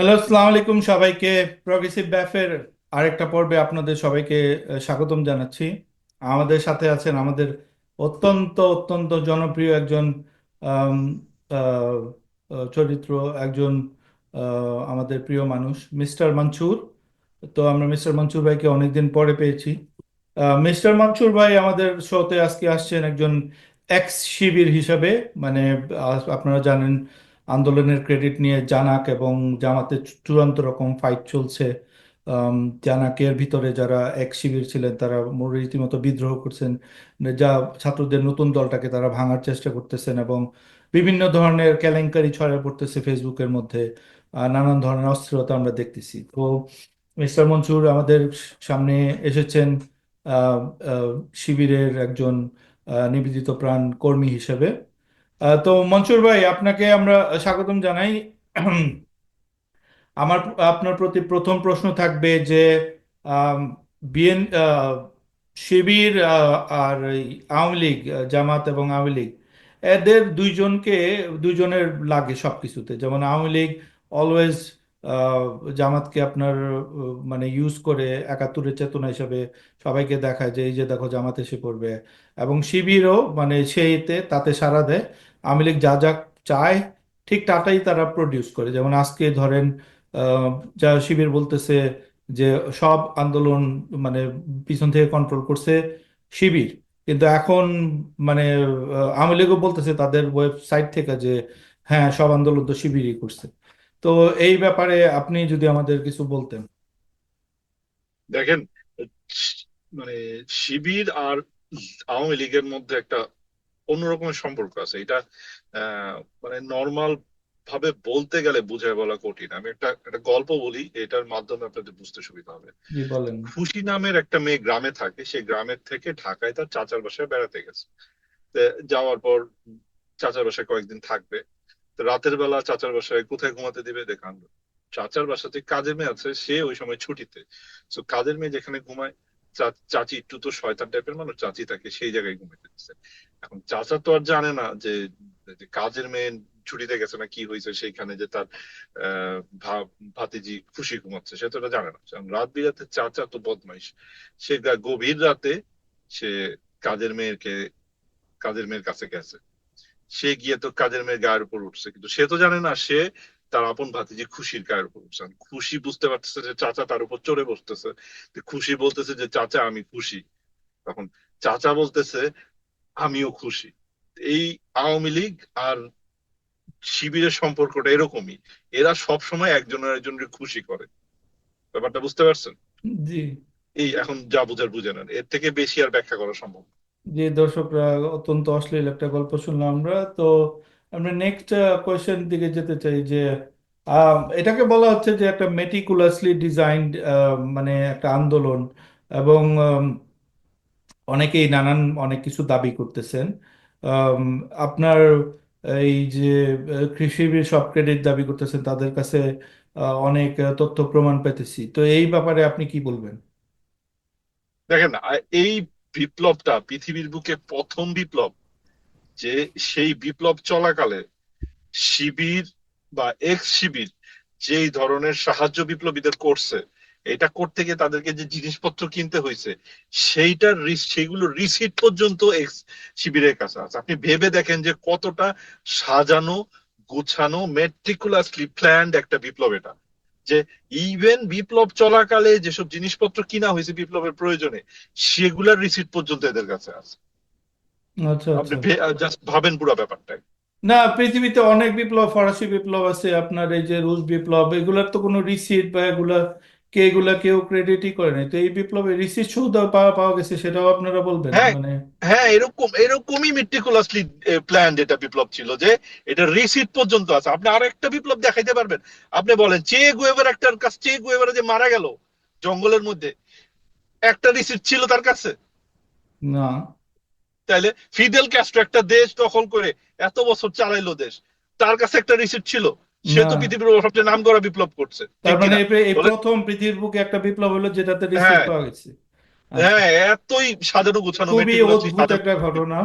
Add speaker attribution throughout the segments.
Speaker 1: Hello আসসালামু আলাইকুম সবাইকে প্রগ্রেসিভ ব্যাফের আরেকটা পর্বে আপনাদের সবাইকে স্বাগতম জানাচ্ছি। আমাদের সাথে আছেন আমাদের অত্যন্ত অত্যন্ত জনপ্রিয় একজন চরিত্র, একজন আমাদের প্রিয় মানুষ, মিস্টার মনসুর। তো আমরা মিস্টার মনসুর ভাইকে অনেকদিন পরে পেয়েছি। মিস্টার মনসুর ভাই আমাদের শোতে আজকে আসছেন একজন এক্স শিবির হিসাবে। মানে আপনারা জানেন আন্দোলনের ক্রেডিট নিয়ে জানাক এবং জামাতে চূড়ান্ত রকম ফাইট চলছে। জানাকের ভিতরে যারা এক শিবির ছিলেন, তারা রীতিমতো বিদ্রোহ করছেন। যা ছাত্রদের নতুন দলটাকে তারা ভাঙার চেষ্টা করতেছেন এবং বিভিন্ন ধরনের কেলেঙ্কারি ছড়িয়ে পড়তেছে ফেসবুকের মধ্যে। নানান ধরনের অস্থিরতা আমরা দেখতেছি। তো মিস্টার মনসুর, আমাদের সামনে এসেছেন শিবিরের একজন নিবেদিত প্রাণ কর্মী হিসেবে। তো মনসুর ভাই, আপনাকে আমরা স্বাগতম জানাই। আমার আপনার প্রতি প্রথম প্রশ্ন থাকবে যে বিএন শিবির আর আওয়ামী লীগ, জামাত এবং আওয়ামী লীগ, এদের দুইজনকে, দুইজনের লাগে সব কিছুতে যেমন আওয়ামী লীগ অলওয়েজ জামাতকে আপনার মানে ইউজ করে, একাত্তরের চেতনা হিসাবে সবাইকে দেখায় যে, এই যে দেখো জামাত এসে পড়বে। এবং শিবিরও মানে সেইতে তাতে সাড়া দেয়। আওয়ামী লীগ যা যা চায়, ঠিক তাটাই তারা প্রডিউস করে। যেমন আজকে ধরেন যা শিবির বলতেছে যে সব আন্দোলন মানে পিছন থেকে কন্ট্রোল করছে শিবির। কিন্তু এখন মানে আওয়ামী লীগও বলতেছে তাদের ওয়েবসাইট থেকে যে হ্যাঁ সব আন্দোলন তো শিবিরই করছে। তো এই ব্যাপারে আপনি যদি আমাদের কিছু বলতেন।
Speaker 2: দেখেন মানে শিবির আর আওয়ামী লীগের মধ্যে একটা অন্যরকমের সম্পর্ক আছে। এটা মানে নর্মাল ভাবে বলতে গেলে বুঝায় বলা কঠিন। আমি একটা একটা গল্প বলি এটার মাধ্যমে আপনাদের বুঝতে সুবিধা হবে। খুশি নামের একটা মেয়ে গ্রামে থাকে সে গ্রামের থেকে ঢাকায় তার চাচার বাসায় বেড়াতে গেছে। যাওয়ার পর চাচার বাসায় কয়েকদিন থাকবে। রাতের বেলা চাচার বাসায় কোথায় ঘুমাতে দিবে? দেখান চাচার বাসাতে কাজের মেয়ে আছে সে ওই সময় ছুটিতে। তো কাজের মেয়ে যেখানে ঘুমায় চাচি একটু তো শয়তান টাইপের মানুষ, চাচি তাকে সেই জায়গায় ঘুমাইতে দিচ্ছে এখন চাচা তো আর জানে না যে কাজের মেয়ে ছুটিতে গেছে না কি হয়েছে সেইখানে যে তার ভাতিজি খুশি ঘুমাচ্ছে, সে তো জানে না। রাত বিরাতে চাচা তো বদমাইশ। সে গভীর রাতে সে কাজের মেয়েকে, কাজের মেয়ের কাছে গেছে। সে গিয়ে তো কাজের মেয়ের গায়ের উপর উঠছে। কিন্তু সে তো জানে না, সে তার আপন ভাতিজি খুশির গায়ের উপর খুশি বুঝতে পারতেছে যে চাচা তার উপর চড়ে বসতেছে। খুশি বলতেছে যে চাচা আমি খুশি। তখন চাচা বলতেছে আমিও খুশি। এই আওয়ামী লীগ আর শিবিরের সম্পর্কটা এরকমই। এরা সব সময় একজন আরেকজনকে খুশি করে। ব্যাপারটা বুঝতে পারছেন?
Speaker 1: জি।
Speaker 2: এই এখন যা বুঝার বুঝে নেন। এর থেকে বেশি আর ব্যাখ্যা করা সম্ভব।
Speaker 1: যে দর্শকরা অত্যন্ত অশ্লীল একটা গল্প শুনলাম আমরা। তো আমরা নেক্সট কোয়েশ্চেন দিকে যেতে চাই যে এটাকে বলা হচ্ছে যে একটা মেটিকুলাসলি ডিজাইনড মানে একটা আন্দোলন এবং অনেকেই নানান, অনেক কিছু দাবি করতেছেন। আপনার এই যে কৃষিবিদ সব ক্রেডিট দাবি করতেছেন, তাদের কাছে অনেক তথ্য প্রমাণ পেতেছি। তো এই ব্যাপারে আপনি কি বলবেন?
Speaker 2: দেখেন এই বিপ্লবটা পৃথিবীর বুকে প্রথম বিপ্লব যে সেই বিপ্লব চলাকালে শিবির বা এক্স শিবির যেই ধরনের সাহায্য বিপ্লবীদের করছে, এটা করতে গিয়ে তাদেরকে যে জিনিসপত্র কিনতে হয়েছে, সেইটার সেইগুলো রিসিট পর্যন্ত এক্স শিবিরের কাছে আছে। আপনি ভেবে দেখেন যে কতটা সাজানো, গুছানো মেট্রিকুলাসলি প্ল্যান্ড একটা বিপ্লব এটা। যে ইভেন বিপ্লব চলাকালে যেসব জিনিসপত্র কিনা হয়েছে বিপ্লবের প্রয়োজনে, সেগুলার রিসিট পর্যন্ত এদের কাছে আছে।
Speaker 1: আচ্ছা
Speaker 2: আপনি
Speaker 1: আচ্ছা।
Speaker 2: জাস্ট ভাবেন পুরো ব্যাপারটা
Speaker 1: না পৃথিবীতে অনেক বিপ্লব ফরাসি বিপ্লব আছে আপনার এই যে রুশ বিপ্লব এগুলার তো কোনো রিসিট বা এগুলা কে এগুলা কেউ ক্রেডিটই করে নাই। তো এই বিপ্লবে রিসিট সহ পাওয়া পাওয়া গেছে সেটাও আপনারা বলবেন
Speaker 2: হ্যাঁ
Speaker 1: মানে
Speaker 2: হ্যাঁ এরকম এরকমই মেট্রিকুলাসলি প্ল্যান্ড এটা বিপ্লব ছিল যে এটা রিসিট পর্যন্ত আছে। আপনি আরও একটা বিপ্লব দেখাইতে পারবেন। আপনি বলেন চে গুয়েভার একটার কাছে চে গুয়েভার যে মারা গেল জঙ্গলের মধ্যে একটা রিসিট ছিল তার কাছে?
Speaker 1: না।
Speaker 2: তাইলে ফিদেল ক্যাস্ট্রো একটা দেশ দখল করে এত বছর চালাইলো দেশ। তার কাছে একটা রিসিট ছিল। সে তো পৃথিবীর সবচেয়ে নাম করা বিপ্লব করছে।
Speaker 1: তার মানে এই প্রথম পৃথিবীর বুকে একটা বিপ্লব হলো যেটাতে রিসিট
Speaker 2: হ্যাঁ।
Speaker 1: পাওয়া গেছে। আচ্ছা
Speaker 2: হ্যাঁ এতই সাজানো গুছানো
Speaker 1: খুবই অদ্ভুত একটা ঘটনা।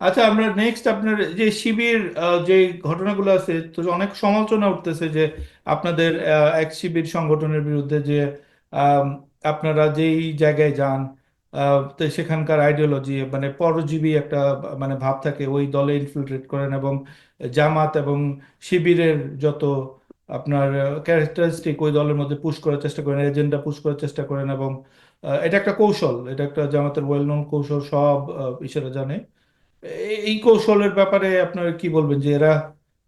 Speaker 1: আচ্ছা আমরা নেক্সট আপনার যে শিবির যে ঘটনাগুলো আছে তো অনেক সমালোচনা উঠতেছে যে আপনাদের এক শিবির সংগঠনের বিরুদ্ধে যে আপনারা যেই জায়গায় যান সেখানকার আইডিওলজি মানে পরজীবী একটা মানে ভাব থাকে, ওই দলে ইনফিলট্রেট করেন এবং জামাত এবং শিবিরের যত আপনার ক্যারেক্টারিস্টিক ওই দলের মধ্যে পুশ করার চেষ্টা করেন এজেন্ডা পুশ করার চেষ্টা করেন এবং এটা একটা কৌশল, এটা একটা জামাতের ওয়েল নোন কৌশল, সব ইসেরা জানে। এই কৌশলের ব্যাপারে আপনার কি বলবেন যে এরা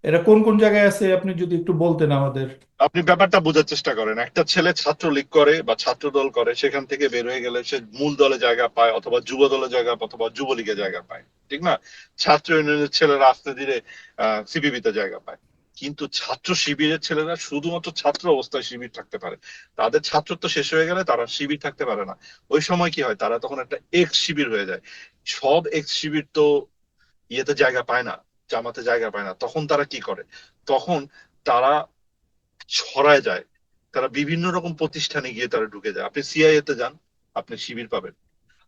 Speaker 1: এরা কোন কোন জায়গায় আছে আপনি যদি একটু বলতেন আমাদের?
Speaker 2: আপনি ব্যাপারটা বোঝার চেষ্টা করেন। একটা ছেলে ছাত্রলীগ করে বা ছাত্র দল করে, সেখান থেকে বের হয়ে গেলে সে মূল দলে জায়গা পায় অথবা যুব দলে জায়গা অথবা যুবলীগে জায়গা পায়। ঠিক না? ছাত্র ইউনিয়নের ছেলেরা আস্তে ধীরে সিপিবিতে জায়গা পায়। কিন্তু ছাত্র শিবিরের ছেলেরা শুধুমাত্র ছাত্র অবস্থায় শিবির থাকতে পারে। তাদের ছাত্রত্ব শেষ হয়ে গেলে তারা শিবির থাকতে পারে না। ওই সময় কি হয়? তারা তখন একটা এক্স শিবির হয়ে যায়। সব এক্স শিবির তো ইয়েতে জায়গা পায় না। জামাতে জায়গা পায় না তখন তারা কি করে? তখন তারা ছড়ায় যায়। তারা বিভিন্ন রকম প্রতিষ্ঠানে গিয়ে তারা ঢুকে যায়। আপনি সিআইএ তে যান আপনি শিবির পাবেন।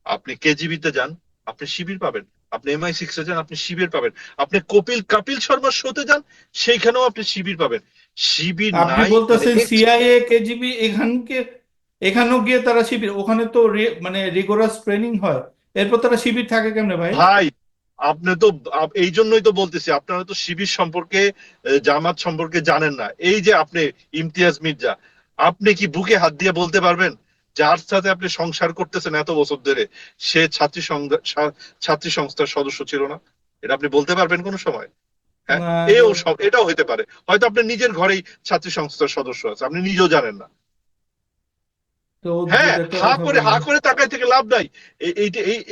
Speaker 2: আপনি কেজিবি তে যান আপনি শিবির পাবেন। আপনি এমআই সিক্স এ যান আপনি শিবির পাবেন। আপনি কপিল কপিল শর্মার শোতে যান সেইখানেও আপনি শিবির পাবেন। শিবির
Speaker 1: আপনি
Speaker 2: মানে
Speaker 1: বলতেছেন সিআইএ কেজিবি এখানকে এখানেও গিয়ে তারা শিবির ওখানে তো রে- মানে রিগোরাস ট্রেনিং হয়। এরপর তারা শিবির থাকে কেমনে ভাই?
Speaker 2: ভাই আপনি তো এই জন্যই তো বলতেছি আপনারা তো শিবির সম্পর্কে জামাত সম্পর্কে জানেন না। এই যে আপনি ইমতিয়াজ মির্জা আপনি কি বুকে হাত দিয়ে বলতে পারবেন যার সাথে আপনি সংসার করতেছেন এত বছর ধরে সে ছাত্রী ছাত্রী সংস্থার সদস্য ছিল না? এটা আপনি বলতে পারবেন কোনো সময়? হ্যাঁ এও এটাও হতে পারে। হয়তো আপনি নিজের ঘরেই ছাত্রী সংস্থার সদস্য আছে আপনি নিজেও জানেন না। হ্যাঁ হা করে হা করে তাকায় থেকে লাভ নাই। এই- এইটা এই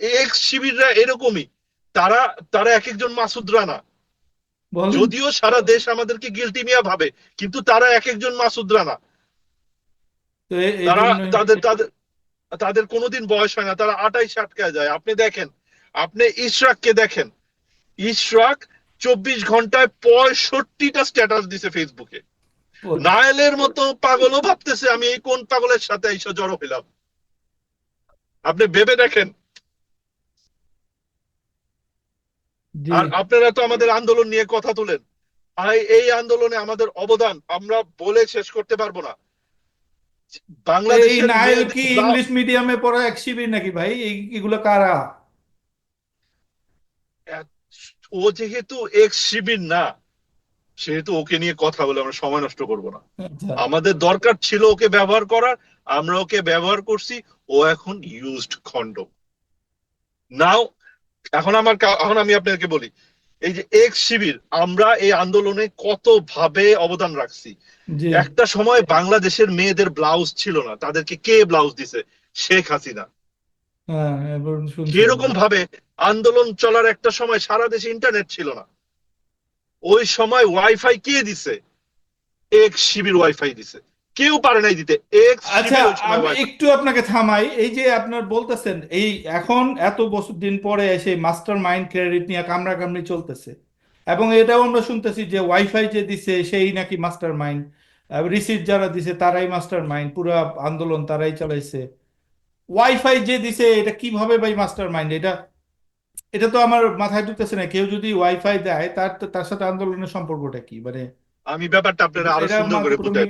Speaker 2: এক্স শিবিররা এরকমই। তারা তারা এক একজন মাসুদ রানা। যদিও সারা দেশ আমাদেরকে গিলটি মিয়া ভাবে কিন্তু তারা এক একজন মাসুদ রানা। তারা তাদের তাদের তাদের কোনোদিন বয়স হয় না তারা আটাইশ আটকায় যায়। আপনি দেখেন আপনি ইশরাককে দেখেন। ইশরাক চব্বিশ ঘন্টায় পঁয়ষট্টিটা স্ট্যাটাস দিছে ফেসবুকে নায়েলের মতো পাগলও ভাবতেছে আমি এই কোন পাগলের সাথে এইসব জড়ো হইলাম। আপনি ভেবে দেখেন
Speaker 1: জি
Speaker 2: আর আপনারা তো আমাদের আন্দোলন নিয়ে কথা তুলেন। ভাই এই আন্দোলনে আমাদের অবদান আমরা বলে শেষ করতে পারব না।
Speaker 1: এই
Speaker 2: বাংলাদেশের
Speaker 1: নাইল কি ইংলিশ মিডিয়ামে পড়া এক শিবির নাকি ভাই? এগুলো কারা?
Speaker 2: ও যেহেতু শিবির না সেহেতু ওকে নিয়ে কথা বলে আমরা সময় নষ্ট করব না।
Speaker 1: আচ্ছা।
Speaker 2: আমাদের দরকার ছিল ওকে ব্যবহার করার আমরা ওকে ব্যবহার করছি ও এখন ইউজড খন্ডম নাও এখন আমার এখন আমি আপনাকে বলি এই যে এক শিবির আমরা এই আন্দোলনে কত ভাবে অবদান রাখছি? একটা সময় বাংলাদেশের মেয়েদের ব্লাউজ ছিল না তাদেরকে কে ব্লাউজ দিছে? শেখ হাসিনা।
Speaker 1: হ্যাঁ
Speaker 2: এরকম ভাবে আন্দোলন চলার একটা সময় সারা দেশে ইন্টারনেট ছিল না ওই সময় ওয়াইফাই কে দিছে? এক শিবির ওয়াইফাই দিছে। কেউ পারে নাই দিতে।
Speaker 1: আচ্ছা আমি একটু আপনাকে থামাই। এই যে আপনার বলতেছেন এই এখন এত বছর দিন পরে এসে মাস্টার মাইন্ড ক্রেডিট নিয়ে কামড়া কামড়ি চলতেছে। এবং এটাও আমরা শুনতেছি যে ওয়াইফাই যে দিছে সেই নাকি মাস্টার মাইন্ড রিসিট যারা দিছে তারাই মাস্টার মাইন্ড পুরো আন্দোলন তারাই চালাইছে। ওয়াইফাই যে দিছে এটা কীভাবে ভাই মাস্টার মাইন্ড এটা এটা তো আমার মাথায় ঢুকতেছে না। কেউ যদি ওয়াইফাই দেয় তার তার সাথে আন্দোলনের সম্পর্কটা কি? মানে
Speaker 2: আমি ব্যাপারটা আপনারা
Speaker 1: আরও
Speaker 2: সুন্দর করে বুঝাই।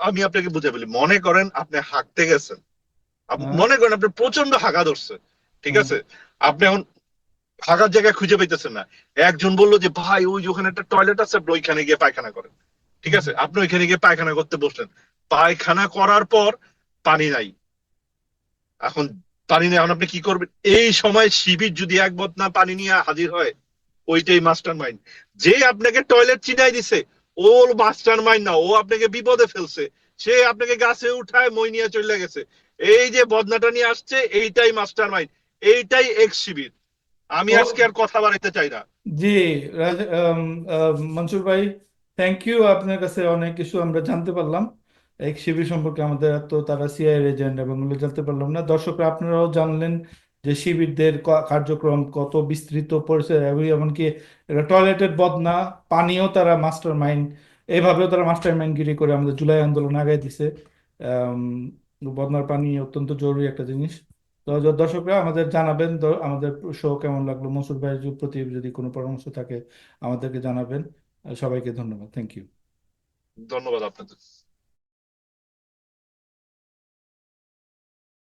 Speaker 2: আমি আপনাকে বুঝে বলি মনে করেন আপনি হাঁকতে গেছেন।
Speaker 1: হ্যাঁ।
Speaker 2: মনে করেন আপনি প্রচণ্ড হাগা ধরছে ঠিক আছে? আপনি এখন হাঁকার জায়গা খুঁজে পাইতেছেন না। একজন বলল যে ভাই ওই যে ওখানে একটা টয়লেট আছে আপনি ওইখানে গিয়ে পায়খানা করেন। ঠিক আছে? আপনি ওইখানে গিয়ে পায়খানা করতে বসলেন। পায়খানা করার পর পানি নাই। এখন পানি নেই এখন আপনি কি করবেন? এই সময় শিবির যদি এক বদনা পানি নিয়ে হাজির হয় ওইটাই মাস্টার মাইন্ড যে আপনাকে টয়লেট চিনাই দিছে ও মাস্টার মাইন্ড না ও আপনাকে বিপদে ফেলছে। সে আপনাকে গাছে উঠায় মই নিয়ে চলে গেছে। এই যে বদনাটা নিয়ে আসছে এইটাই মাস্টার মাইন্ড এইটাই এক্স শিবির। আমি আজকে আর কথা বাড়াইতে চাই না।
Speaker 1: জি মনসুর ভাই থ্যাংক ইউ আপনার কাছে অনেক কিছু আমরা জানতে পারলাম। এক শিবির সম্পর্কে আমাদের তো তারা সিআইএর এজেন্ট এবং জানতে পারলাম না। দর্শকরা আপনারাও জানলেন যে শিবিরদের কার্যক্রম কত বিস্তৃত এবং এমনকি টয়লেটের বদনা পানিও তারা মাস্টার মাইন্ড এইভাবেও তারা মাস্টার মাইন্ডগিরি করে আমাদের জুলাই আন্দোলন আগায় দিছে। বদনার পানি অত্যন্ত জরুরি একটা জিনিস। তো দর্শকরা আমাদের জানাবেন আমাদের শো কেমন লাগল? মসুর ভাইয়ের প্রতি যদি কোনো পরামর্শ থাকে আমাদেরকে জানাবেন। সবাইকে ধন্যবাদ। থ্যাংক ইউ
Speaker 2: ধন্যবাদ আপনাদের।